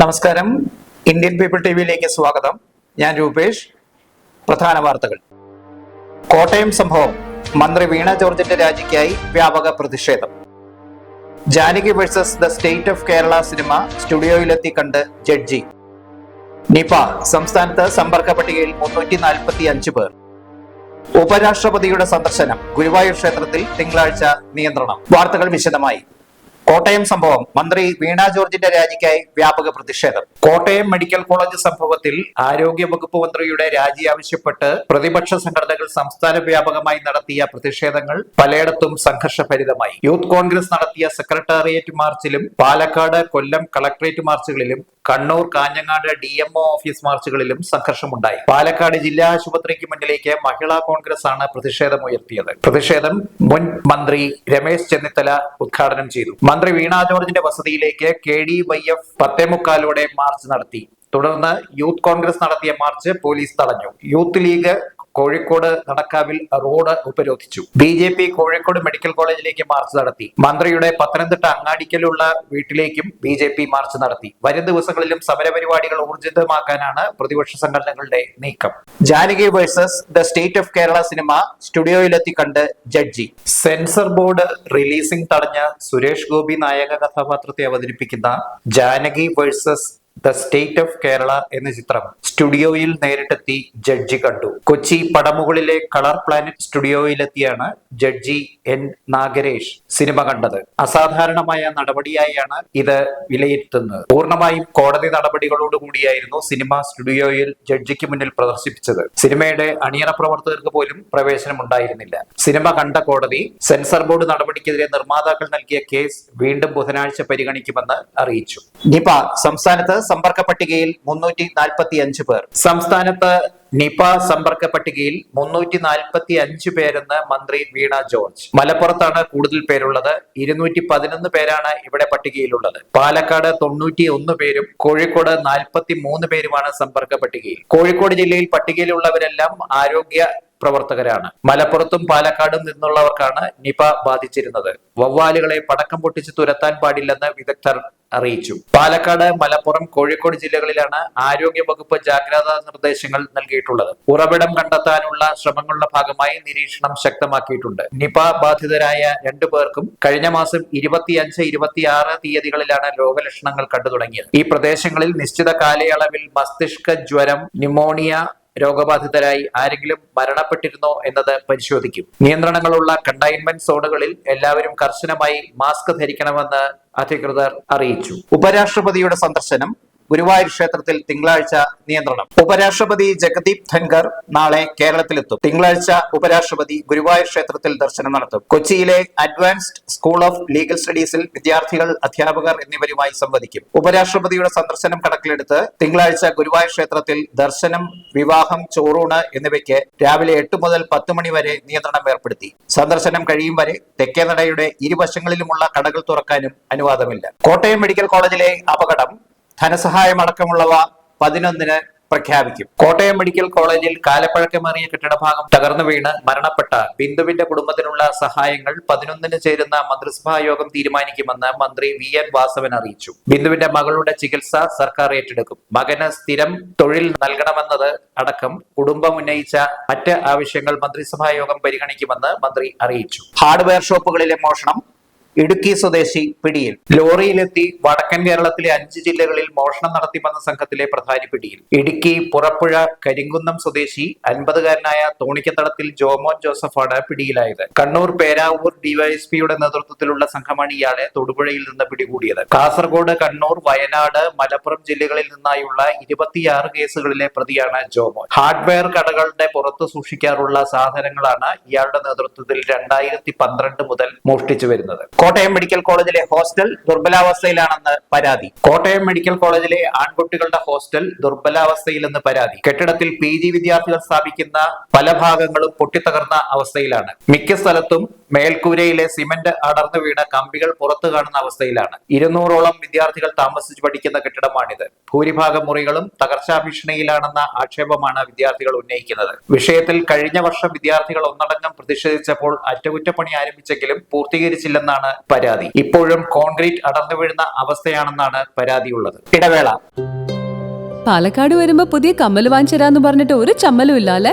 നമസ്കാരം. Indian people T വിയിലേക്ക് സ്വാഗതം. ഞാൻ രൂപേഷ്. പ്രധാന വാർത്തകൾ. കോട്ടയം സംഭവം. മന്ത്രി വീണ ജോർജിന്റെ രാജിക്കായി വ്യാപക പ്രതിഷേധം. Janaki versus the state of Kerala cinema സ്റ്റുഡിയോയിലെത്തി കണ്ട് ജഡ്ജി. നിപ സംസ്ഥാനത്ത് സമ്പർക്ക പട്ടികയിൽ മുന്നൂറ്റി നാൽപ്പത്തി അഞ്ച് പേർ. ഉപരാഷ്ട്രപതിയുടെ സന്ദർശനം ഗുരുവായൂർ ക്ഷേത്രത്തിൽ തിങ്കളാഴ്ച നിയന്ത്രണം. വാർത്തകൾ വിശദമായി. കോട്ടയം സംഭവം. മന്ത്രി വീണ ജോർജിന്റെ രാജിക്കായി വ്യാപക പ്രതിഷേധം. കോട്ടയം മെഡിക്കൽ കോളേജ് സംഭവത്തിൽ ആരോഗ്യ വകുപ്പ് മന്ത്രിയുടെ രാജി ആവശ്യപ്പെട്ട് പ്രതിപക്ഷ സംഘടനകൾ സംസ്ഥാന വ്യാപകമായി നടത്തിയ പ്രതിഷേധങ്ങൾ പലയിടത്തും സംഘർഷഭരിതമായി. യൂത്ത് കോൺഗ്രസ് നടത്തിയ സെക്രട്ടേറിയറ്റ് മാർച്ചിലും Palakkad Kollam collectorate മാർച്ചുകളിലും Kannur Kanhangad D M O office മാർച്ചുകളിലും സംഘർഷമുണ്ടായി. പാലക്കാട് ജില്ലാ ആശുപത്രിക്ക് മുന്നിലേക്ക് മഹിളാ കോൺഗ്രസ് ആണ് പ്രതിഷേധം ഉയർത്തിയത് പ്രതിഷേധം മുൻ മന്ത്രി രമേശ് ചെന്നിത്തല ഉദ്ഘാടനം ചെയ്തു. മന്ത്രി വീണ ജോർജിന്റെ വസതിയിലേക്ക് കെ ഡി വൈ എഫ് പത്തേമുക്കാലോടെ മാർച്ച് നടത്തി. തുടർന്ന് യൂത്ത് കോൺഗ്രസ് നടത്തിയ മാർച്ച് പോലീസ് തടഞ്ഞു. യൂത്ത് ലീഗ് കോഴിക്കോട് നടക്കാവിൽ റോഡ് ഉപരോധിച്ചു. B J P Kozhikode medical കോളേജിലേക്ക് മാർച്ച് നടത്തി. മന്ത്രിയുടെ പത്തനംതിട്ട അങ്ങാടിക്കലുള്ള വീട്ടിലേക്കും ബി ജെ പി മാർച്ച് നടത്തി. വരും ദിവസങ്ങളിലും സമരപരിപാടികൾ ഊർജിതമാക്കാനാണ് പ്രതിപക്ഷ സംഘടനകളുടെ നീക്കം. Janaki versus the state of Kerala cinema സ്റ്റുഡിയോയിലെത്തി കണ്ട് ജഡ്ജി. സെൻസർ ബോർഡ് റിലീസിംഗ് തടഞ്ഞ സുരേഷ് ഗോപി നായക കഥാപാത്രത്തെ അവതരിപ്പിക്കുന്ന Janaki versus the state of Kerala എന്ന ചിത്രം സ്റ്റുഡിയോയിൽ നേരിട്ടെത്തി ജഡ്ജി കണ്ടു. കൊച്ചി പടമുകളിലെ കളർ പ്ലാനറ്റ് സ്റ്റുഡിയോയിലെത്തിയാണ് ജഡ്ജി എൻ നാഗരേഷ് സിനിമ കണ്ടത്. അസാധാരണമായ നടപടിയായാണ് ഇത് വിലയിരുത്തുന്നത്. പൂർണമായും കോടതി നടപടികളോടുകൂടിയായിരുന്നു സിനിമ സ്റ്റുഡിയോയിൽ ജഡ്ജിക്ക് മുന്നിൽ പ്രദർശിപ്പിച്ചത്. സിനിമയുടെ അണിയറ പ്രവർത്തകർക്ക് പോലും പ്രവേശനം ഉണ്ടായിരുന്നില്ല സിനിമ കണ്ട കോടതി സെൻസർ ബോർഡ് നടപടിക്കെതിരെ നിർമ്മാതാക്കൾ നൽകിയ കേസ് വീണ്ടും ബുധനാഴ്ച പരിഗണിക്കുമെന്ന് അറിയിച്ചു. നിപ സംസ്ഥാനത്ത് സമ്പർക്ക പട്ടികയിൽ മുന്നൂറ്റി നാൽപ്പത്തി അഞ്ച് പേർ. സംസ്ഥാനത്ത് നിപ സമ്പർക്ക പട്ടികയിൽ മുന്നൂറ്റി നാൽപ്പത്തി അഞ്ച് പേരെന്ന് മന്ത്രി വീണ ജോർജ്. മലപ്പുറത്താണ് കൂടുതൽ പേരുള്ളത്. ഇരുന്നൂറ്റി പതിനൊന്ന് പേരാണ് ഇവിടെ പട്ടികയിലുള്ളത്. പാലക്കാട് തൊണ്ണൂറ്റി ഒന്ന് പേരും കോഴിക്കോട് നാൽപ്പത്തി മൂന്ന് പേരുമാണ് സമ്പർക്ക പട്ടികയിൽ കോഴിക്കോട് ജില്ലയിൽ പട്ടികയിലുള്ളവരെല്ലാം ആരോഗ്യ പ്രവർത്തകരാണ്. മലപ്പുറത്തും പാലക്കാടും നിന്നുള്ളവർക്കാണ് നിപ ബാധിച്ചിരുന്നത്. വവ്വാലുകളെ പടക്കം പൊട്ടിച്ച് തുരത്താൻ പാടില്ലെന്ന് വിദഗ്ധർ അറിയിച്ചു. പാലക്കാട് മലപ്പുറം കോഴിക്കോട് ജില്ലകളിലാണ് ആരോഗ്യ വകുപ്പ് ജാഗ്രതാ നിർദ്ദേശങ്ങൾ നൽകിയിട്ടുള്ളത്. ഉറവിടം കണ്ടെത്താനുള്ള ശ്രമങ്ങളുടെ ഭാഗമായി നിരീക്ഷണം ശക്തമാക്കിയിട്ടുണ്ട്. നിപ ബാധിതരായ രണ്ടു പേർക്കും കഴിഞ്ഞ മാസം ഇരുപത്തിയഞ്ച് ഇരുപത്തിയാറ് തീയതികളിലാണ് രോഗലക്ഷണങ്ങൾ കണ്ടു തുടങ്ങിയത് ഈ പ്രദേശങ്ങളിൽ നിശ്ചിത കാലയളവിൽ മസ്തിഷ്ക ജ്വരം ന്യൂമോണിയ രോഗബാധിതരായി ആരെങ്കിലും മരണപ്പെട്ടിരുന്നോ എന്നത് പരിശോധിക്കും. നിയന്ത്രണങ്ങളുള്ള കണ്ടെയ്ൻമെന്റ് സോണുകളിൽ എല്ലാവരും കർശനമായി മാസ്ക് ധരിക്കണമെന്ന് അധികൃതർ അറിയിച്ചു. ഉപരാഷ്ട്രപതിയുടെ സന്ദർശനം ഗുരുവായൂർ ക്ഷേത്രത്തിൽ തിങ്കളാഴ്ച നിയന്ത്രണം. ഉപരാഷ്ട്രപതി ജഗദീപ് ധൻഖർ നാളെ കേരളത്തിലെത്തും. തിങ്കളാഴ്ച ഉപരാഷ്ട്രപതി ഗുരുവായൂർ ക്ഷേത്രത്തിൽ ദർശനം നടത്തും. കൊച്ചിയിലെ അഡ്വാൻസ്ഡ് സ്കൂൾ ഓഫ് ലീഗൽ സ്റ്റഡീസിൽ വിദ്യാർത്ഥികൾ അധ്യാപകർ എന്നിവരുമായി സംവദിക്കും. ഉപരാഷ്ട്രപതിയുടെ സന്ദർശനം കണക്കിലെടുത്ത് തിങ്കളാഴ്ച ഗുരുവായൂർ ക്ഷേത്രത്തിൽ ദർശനം വിവാഹം ചോറൂണ് എന്നിവയ്ക്ക് രാവിലെ എട്ട് മുതൽ പത്ത് മണി വരെ നിയന്ത്രണം ഏർപ്പെടുത്തി. സന്ദർശനം കഴിയും വരെ തെക്കേ നടയുടെ ഇരുവശങ്ങളിലുമുള്ള കടകൾ തുറക്കാനും അനുവാദമില്ല. കോട്ടയം മെഡിക്കൽ കോളേജിലെ അപകടം ധനസഹായമടക്കമുള്ളവ പതിനൊന്നിന് പ്രഖ്യാപിക്കും. കോട്ടയം മെഡിക്കൽ കോളേജിൽ കാലപ്പഴക്കമേറിയ കെട്ടിടഭാഗം തകർന്നു വീണ് മരണപ്പെട്ട ബിന്ദുവിന്റെ കുടുംബത്തിനുള്ള സഹായങ്ങൾ പതിനൊന്നിന് ചേരുന്ന മന്ത്രിസഭാ യോഗം തീരുമാനിക്കുമെന്ന് മന്ത്രി വി എൻ വാസവൻ അറിയിച്ചു. ബിന്ദുവിന്റെ മകളുടെ ചികിത്സ സർക്കാർ ഏറ്റെടുക്കും. മകന് സ്ഥിരം തൊഴിൽ നൽകണമെന്നത് അടക്കം കുടുംബം ഉന്നയിച്ച മറ്റ് ആവശ്യങ്ങൾ മന്ത്രിസഭാ യോഗം പരിഗണിക്കുമെന്ന് മന്ത്രി അറിയിച്ചു. ഹാർഡ്വെയർ ഷോപ്പുകളിലെ മോഷണം ഇടുക്കി സ്വദേശി പിടിയിൽ. ലോറിയിലെത്തി വടക്കൻ കേരളത്തിലെ അഞ്ച് ജില്ലകളിൽ മോഷണം നടത്തി വന്ന സംഘത്തിലെ പ്രധാനി പിടിയിൽ. ഇടുക്കി പുറപ്പുഴ കരിങ്കുന്നം സ്വദേശി അൻപതുകാരനായ തോണിക്കത്തടത്തിൽ ജോമോൻ ജോസഫാണ് പിടിയിലായത്. കണ്ണൂർ പേരാവൂർ ഡിവൈഎസ്പിയുടെ നേതൃത്വത്തിലുള്ള സംഘമാണ് ഇയാളെ തൊടുപുഴയിൽ നിന്ന് പിടികൂടിയത്. കാസർഗോഡ് കണ്ണൂർ വയനാട് മലപ്പുറം ജില്ലകളിൽ നിന്നായുള്ള ഇരുപത്തിയാറ് കേസുകളിലെ പ്രതിയാണ് ജോമോൻ. ഹാർഡ്വെയർ കടകളുടെ പുറത്ത് സൂക്ഷിക്കാറുള്ള സാധനങ്ങളാണ് ഇയാളുടെ നേതൃത്വത്തിൽ രണ്ടായിരത്തി പന്ത്രണ്ട് മുതൽ മോഷ്ടിച്ചു വരുന്നത്. കോട്ടയം മെഡിക്കൽ കോളേജിലെ ഹോസ്റ്റൽ ദുർബലാവസ്ഥയിലാണെന്ന് പരാതി. കോട്ടയം മെഡിക്കൽ കോളേജിലെ ആൺകുട്ടികളുടെ ഹോസ്റ്റൽ ദുർബലാവസ്ഥയിലെന്ന് പരാതി. കെട്ടിടത്തിൽ പി ജി വിദ്യാർത്ഥികൾ സ്ഥാപിക്കുന്ന പല ഭാഗങ്ങളും പൊട്ടിത്തകർന്ന അവസ്ഥയിലാണ്. മിക്ക സ്ഥലത്തും മേൽക്കൂരയിലെ സിമന്റ് അടർന്നു വീണ കമ്പികൾ പുറത്തു കാണുന്ന അവസ്ഥയിലാണ്. ഇരുന്നൂറോളം വിദ്യാർത്ഥികൾ താമസിച്ചു പഠിക്കുന്ന കെട്ടിടമാണിത്. ഭൂരിഭാഗം മുറികളും തകർച്ചാ ഭീഷണിയിലാണെന്ന ആക്ഷേപമാണ് വിദ്യാർത്ഥികൾ ഉന്നയിക്കുന്നത്. വിഷയത്തിൽ കഴിഞ്ഞ വർഷം വിദ്യാർത്ഥികൾ ഒന്നടങ്കം പ്രതിഷേധിച്ചപ്പോൾ അറ്റകുറ്റപ്പണി ആരംഭിച്ചെങ്കിലും പൂർത്തീകരിച്ചില്ലെന്നാണ് പരാതി. ഇപ്പോഴും കോൺക്രീറ്റ് അടർന്നു വീഴുന്ന അവസ്ഥയാണെന്നാണ് പരാതിയുള്ളത്. ഇടവേള. പാലക്കാട് വരുമ്പോ പുതിയ കമ്മൽ വാങ്ങിച്ചരാന്ന് പറഞ്ഞിട്ട് ഒരു ചമ്മലും ഇല്ല അല്ലെ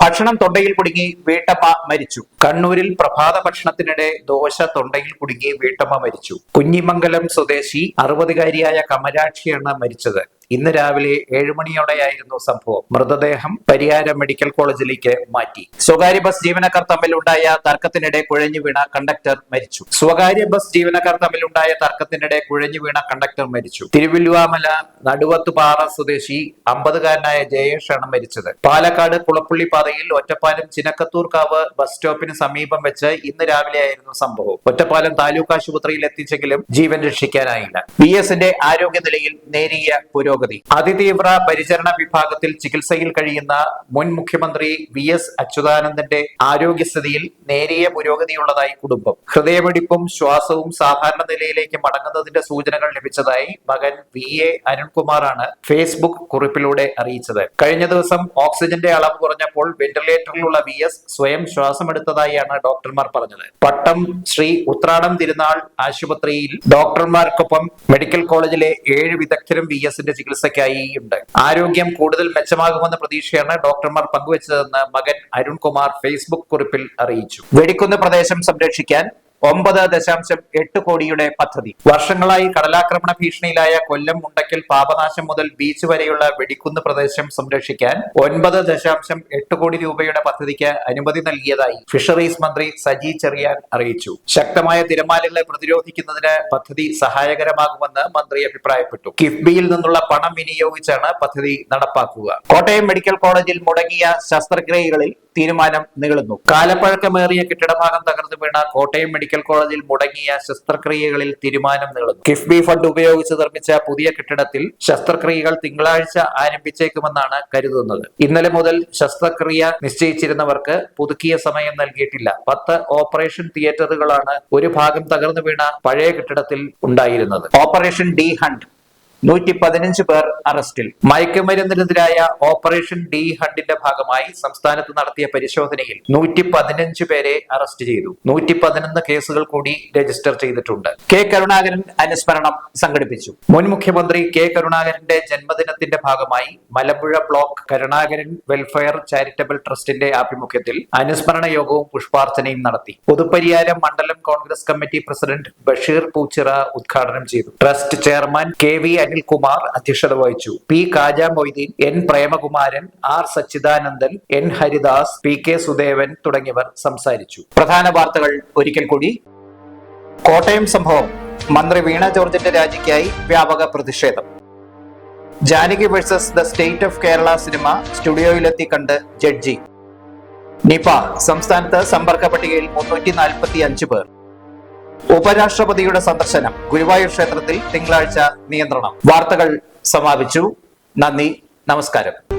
ഭക്ഷണം തൊണ്ടയിൽ കുടുങ്ങി വീട്ടമ്മ മരിച്ചു. കണ്ണൂരിൽ പ്രഭാത ഭക്ഷണത്തിനിടെ ദോശ തൊണ്ടയിൽ കുടുങ്ങി വീട്ടമ്മ മരിച്ചു. കുഞ്ഞിമംഗലം സ്വദേശി അറുപതുകാരിയായ കമലാക്ഷിയാണ് മരിച്ചത്. ഇന്ന് രാവിലെ ഏഴുമണിയോടെയായിരുന്നു സംഭവം. മൃതദേഹം പരിയാരം മെഡിക്കൽ കോളേജിലേക്ക് മാറ്റി. സ്വകാര്യ ബസ് ജീവനക്കാർ തമ്മിലുണ്ടായ തർക്കത്തിനിടെ കുഴഞ്ഞു വീണ കണ്ടക്ടർ മരിച്ചു. സ്വകാര്യ ബസ് ജീവനക്കാർ തമ്മിലുണ്ടായ തർക്കത്തിനിടെ കുഴഞ്ഞു വീണ കണ്ടക്ടർ മരിച്ചു. തിരുവല്ലുവാമല നടുവത്തുപാറ സ്വദേശി അമ്പതുകാരനായ ജയേഷാണ് മരിച്ചത്. പാലക്കാട് കുളപ്പുള്ളി പാതയിൽ ഒറ്റപ്പാലം ചിനക്കത്തൂർക്കാവ് ബസ് സ്റ്റോപ്പിന് സമീപം വെച്ച് ഇന്ന് രാവിലെയായിരുന്നു സംഭവം. ഒറ്റപ്പാലം താലൂക്ക് ആശുപത്രിയിൽ എത്തിച്ചെങ്കിലും ജീവൻ രക്ഷിക്കാനായില്ല. ബി എസിന്റെ ആരോഗ്യനിലയിൽ നേരിയ പുരോഗതി അതിതീവ്ര പരിചരണ വിഭാഗത്തിൽ ചികിത്സയിൽ കഴിയുന്ന മുൻ മുഖ്യമന്ത്രി വി എസ് അച്യുതാനന്ദന്റെ ആരോഗ്യസ്ഥിതിയിൽ നേരിയ പുരോഗതിയുള്ളതായി കുടുംബം. ഹൃദയമിടിപ്പും ശ്വാസവും സാധാരണ നിലയിലേക്ക് മടങ്ങുന്നതിന്റെ സൂചനകൾ ലഭിച്ചതായി മകൻ വി എ അരുൺകുമാറാണ് ഫേസ്ബുക്ക് കുറിപ്പിലൂടെ അറിയിച്ചത്. കഴിഞ്ഞ ദിവസം ഓക്സിജന്റെ അളവ് കുറഞ്ഞപ്പോൾ വെന്റിലേറ്ററിലുള്ള വി എസ് സ്വയം ശ്വാസമെടുത്തതായാണ് ഡോക്ടർമാർ പറഞ്ഞത്. പട്ടം ശ്രീ ഉത്രാടം തിരുനാൾ ആശുപത്രിയിൽ ഡോക്ടർമാർക്കൊപ്പം മെഡിക്കൽ കോളേജിലെ ഏഴ് വിദഗ്ധരും വി എസിന്റെ ചികിത്സയ്ക്കായി ഉണ്ട്. ആരോഗ്യം കൂടുതൽ മെച്ചമാകുമെന്ന പ്രതീക്ഷയാണ് ഡോക്ടർമാർ പങ്കുവച്ചതെന്ന് മകൻ അരുൺകുമാർ ഫേസ്ബുക്ക് കുറിപ്പിൽ അറിയിച്ചു. വെടിക്കുന്ന് പ്രദേശം സംരക്ഷിക്കാൻ ഒമ്പത് ദശാംശം എട്ട് കോടിയുടെ പദ്ധതി. വർഷങ്ങളായി കടലാക്രമണ ഭീഷണിയിലായ കൊല്ലം മുണ്ടക്കൽ പാപനാശം മുതൽ ബീച്ച് വരെയുള്ള വെടിക്കുന്ന് പ്രദേശം സംരക്ഷിക്കാൻ ഒൻപത് ദശാംശം എട്ട് കോടി രൂപയുടെ പദ്ധതിക്ക് അനുമതി നൽകിയതായി ഫിഷറീസ് മന്ത്രി സജി ചെറിയാൻ അറിയിച്ചു. ശക്തമായ തിരമാലകളെ പ്രതിരോധിക്കുന്നതിന് പദ്ധതി സഹായകരമാകുമെന്ന് മന്ത്രി അഭിപ്രായപ്പെട്ടു. കിഫ്ബിയിൽ നിന്നുള്ള പണം വിനിയോഗിച്ചാണ് പദ്ധതി നടപ്പാക്കുക. കോട്ടയം മെഡിക്കൽ കോളേജിൽ മുടങ്ങിയ ശസ്ത്രക്രിയകളിൽ തീരുമാനം നീളുന്നു. കാലപ്പഴക്കമേറിയ കെട്ടിടഭാഗം തകർന്നു വീണ കോട്ടയം കോളേജിൽ മുടങ്ങിയ ശസ്ത്രക്രിയകളിൽ തീരുമാനം നീളുന്നു. കിഫ്ബി ഫണ്ട് ഉപയോഗിച്ച് നിർമ്മിച്ച പുതിയ കെട്ടിടത്തിൽ ശസ്ത്രക്രിയകൾ തിങ്കളാഴ്ച ആരംഭിച്ചേക്കുമെന്നാണ് കരുതുന്നത്. ഇന്നലെ മുതൽ ശസ്ത്രക്രിയ നിശ്ചയിച്ചിരുന്നവർക്ക് പുതുക്കിയ സമയം നൽകിയിട്ടില്ല. പത്ത് ഓപ്പറേഷൻ തിയേറ്ററുകളാണ് ഒരു ഭാഗം തകർന്നു വീണ പഴയ കെട്ടിടത്തിൽ ഉണ്ടായിരുന്നത്. ഓപ്പറേഷൻ ഡി ഹണ്ട് നൂറ്റി പതിനഞ്ച് പേർ അറസ്റ്റിൽ. മയക്കുമരുന്നിനെതിരായ ഓപ്പറേഷൻ ഡി ഹണ്ടിന്റെ ഭാഗമായി സംസ്ഥാനത്ത് നടത്തിയ പരിശോധനയിൽ നൂറ്റി പതിനഞ്ച് പേരെ അറസ്റ്റ് ചെയ്തു. നൂറ്റി പതിനൊന്ന് കേസുകൾ കൂടി രജിസ്റ്റർ ചെയ്തിട്ടുണ്ട്. കെ കരുണാകരൻ അനുസ്മരണം സംഘടിപ്പിച്ചു. മുൻ മുഖ്യമന്ത്രി കെ കരുണാകരന്റെ ജന്മദിനത്തിന്റെ ഭാഗമായി Malampuzha block Karunakaran welfare charitable ട്രസ്റ്റിന്റെ ആഭിമുഖ്യത്തിൽ അനുസ്മരണ യോഗവും പുഷ്പാർച്ചനയും നടത്തി. പുതുപ്പരിയാരം മണ്ഡലം Congress committee president Basheer Poochira ഉദ്ഘാടനം ചെയ്തു. Trust chairman K V Anilkumar അധ്യക്ഷത വഹിച്ചു. P. Kaja Moideen N. Premakumaran R. Sachidanandan N. Haridas P. K. Sudevan തുടങ്ങിയവർ സംസാരിച്ചു. പ്രധാന വാർത്തകൾ ഒരിക്കൽ കൂടി. കോട്ടയം സംഭവം. മന്ത്രി വീണ ജോർജിന്റെ രാജിക്കായി വ്യാപക പ്രതിഷേധം. Janaki versus the state of Kerala cinema സ്റ്റുഡിയോയിലെത്തി കണ്ട് ജഡ്ജി. നിപ സംസ്ഥാനത്ത് സമ്പർക്ക പട്ടികയിൽ മുന്നൂറ്റി നാൽപ്പത്തി അഞ്ച് പേർ. ഉപരാഷ്ട്രപതിയുടെ സന്ദർശനം ഗുരുവായൂർ ക്ഷേത്രത്തിൽ തിങ്കളാഴ്ച നിയന്ത്രണം. വാർത്തകൾ സമാപിച്ചു. നന്ദി. നമസ്കാരം.